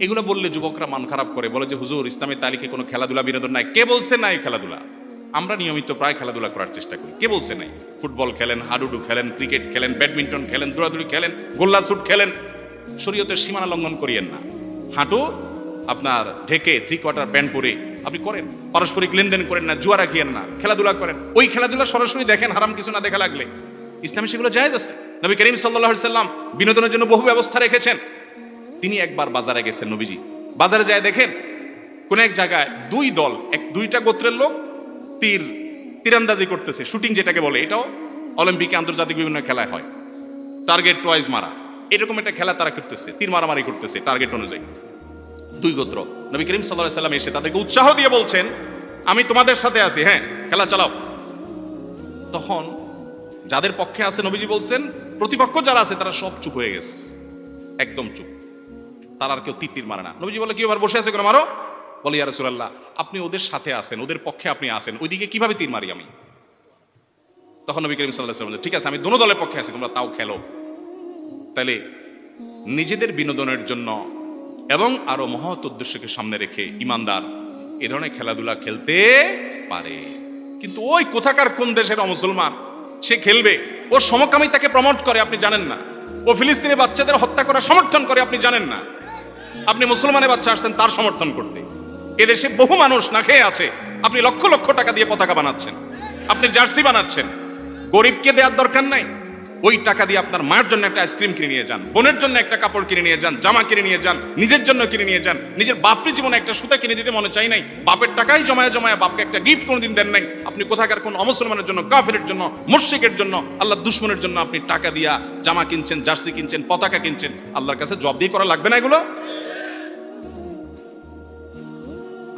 এগুলো বললে যুবকরা মান খারাপ করে, বলে যে, হুজুর, ইসলামের তালিকে কোনো খেলাধুলা বিনোদন নাই। কে বলছে নাই খেলাধুলা? আমরা নিয়মিত প্রায় খেলাধুলা করার চেষ্টা করি। কে বলছে নাই? ফুটবল খেলেন, হাডুডু খেলেন, ক্রিকেট খেলেন, ব্যাডমিন্টন খেলেন, দৌড়াদৌড়ি খেলেন, গোল্লা শুট খেলেন। শরীয়তের সীমানা লঙ্ঘন করিয়েন না। হাঁটু আপনার ঢেকে থ্রি কোয়ার্টার প্যান্ট পরে আপনি করেন। পারস্পরিক লেনদেন করেন না, জুয়া রাখিয়েন না, খেলাধুলা করেন। ওই খেলাধুলা সরাসরি দেখেন, হারাম কিছু না দেখা লাগলে। ইসলামে সেগুলো জায়েজ আছে। নবী করিম সাল্লাহ সাল্লাম বিনোদনের জন্য বহু ব্যবস্থা রেখেছেন। তিনি একবার বাজারে গেছেন নবীজি। বাজারে যায় দেখেন, কোন এক জায়গায় দুই দল, এক দুইটা গোত্রের লোক তীর, তীরান্দাজি করতেছে, শুটিং যেটাকে বলে, এটাও অলিম্পিকে আন্তর্জাতিক বিভিন্ন খেলায় হয়। টার্গেট টয়েজ মারা। এরকম একটা খেলা তারা করতেছে, তীর মারামারি করতেছে টার্গেট অনুযায়ী। দুই গোত্র, নবী করিম সাল্লাম এসে তাদেরকে উৎসাহ দিয়ে বলছেন, আমি তোমাদের সাথে আছি হ্যাঁ খেলা চালাও। তখন যাদের পক্ষে আছে নবীজি বলছেন, প্রতিপক্ষ যারা আছে তারা সব চুপ হয়ে গেছে, একদম চুপ। তার আর কেউ তীর তীর মারে না। নবীজি বলে কি এবার বসে আছে করে মারো। বলে, ইয়া রাসূলুল্লাহ, আপনি ওদের সাথে আছেন, ওদের পক্ষে আপনি আছেন, ওইদিকে কীভাবে তীর মারি আমি? তখন নবী করিম সাল্লাহ সাল্লাম ঠিক আছে, আমি দোনো দলের পক্ষে আছি, তোমরা তাও খেলো। তাহলে নিজেদের বিনোদনের জন্য এবং আরও মহৎ উদ্দেশ্যকে সামনে রেখে ইমানদার এ ধরনের খেলাধুলা খেলতে পারে। কিন্তু ওই কোথাকার কোন দেশের অমুসলমান? সে খেলবে। ওর সমকামী তাকে প্রমোট করে, আপনি জানেন না। ও ফিলিস্তিনি বাচ্চাদের হত্যা করার সমর্থন করে, আপনি জানেন না। আপনি মুসলমানের বাচ্চা আসছেন, তার সমর্থন করতে। এদেশে বহু মানুষ না খেয়ে আছে। আপনি লক্ষ লক্ষ টাকা দিয়ে পতাকা বানাচ্ছেন। আপনি জার্সি বানাচ্ছেন। গরিবকে দেওয়ার দরকার নাই। ওই টাকা দিয়ে আপনার মায়ের জন্য একটা আইসক্রিম কিনে নিয়ে যান, বোনের জন্য একটা কাপড় কিনে নিয়ে যান, জামা কিনে নিয়ে যান, নিজের জন্য কিনে নিয়ে যান, নিজের বাপরি জীবনে একটা সুতা কিনে দিতে মনে চাই নাই। বাপের টাকাই জমায় জমায় বাপকে একটা গিফট কোনোদিন দেন নাই। আপনি কোথাকার কোন অমুসলমানের জন্য, কাফেরের জন্য মুর্শিকের জন্য আল্লাহ দুশ্মনের জন্য আপনি টাকা দিয়া জামা কিনছেন, জার্সি কিনছেন, পতাকা কিনছেন, আল্লাহর কাছে জব দিয়ে করা লাগবে না এগুলো?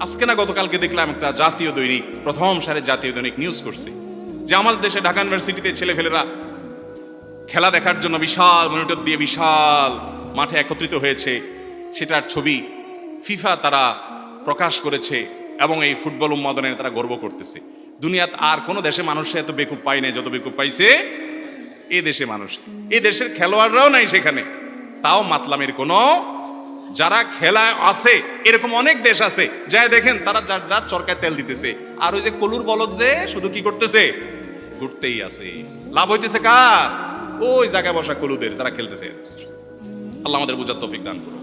আজকে না গতকালকে দেখলাম একটা জাতীয় দৈনিক, প্রথম সারে জাতীয় দৈনিক নিউজ করছে। যে আমাদের দেশে ঢাকা ইউনিভার্সিটিতে ছেলেফেলেরা খেলা দেখার জন্য বিশাল মনিটর দিয়ে বিশাল মাঠে একত্রিত হয়েছে। সেটার ছবি ফিফা তারা প্রকাশ করেছে এবং এই ফুটবল উন্মাদনে তারা গর্ব করতেছে। দুনিয়াত আর কোনো দেশে মানুষে এত বেকুব পায় নাই, যত বেকুব পাইছে এ দেশে মানুষ। এ দেশের খেলোয়াড়রাও নাই সেখানে। তাও মাতলামের কোনো যারা খেলায় আছে, এরকম অনেক দেশ আছে যাই দেখেন তারা যার যার চরকায় তেল দিতেছে। আর ওই যে কলুর বলদ যে, শুধু কি করতেছে? ঘুরতেই আছে। লাভ হইতেছে কার? ওই জায়গায় বসা কলুদের যারা খেলতেছে। আল্লাহ আমাদের বুঝার তৌফিক দান করুন।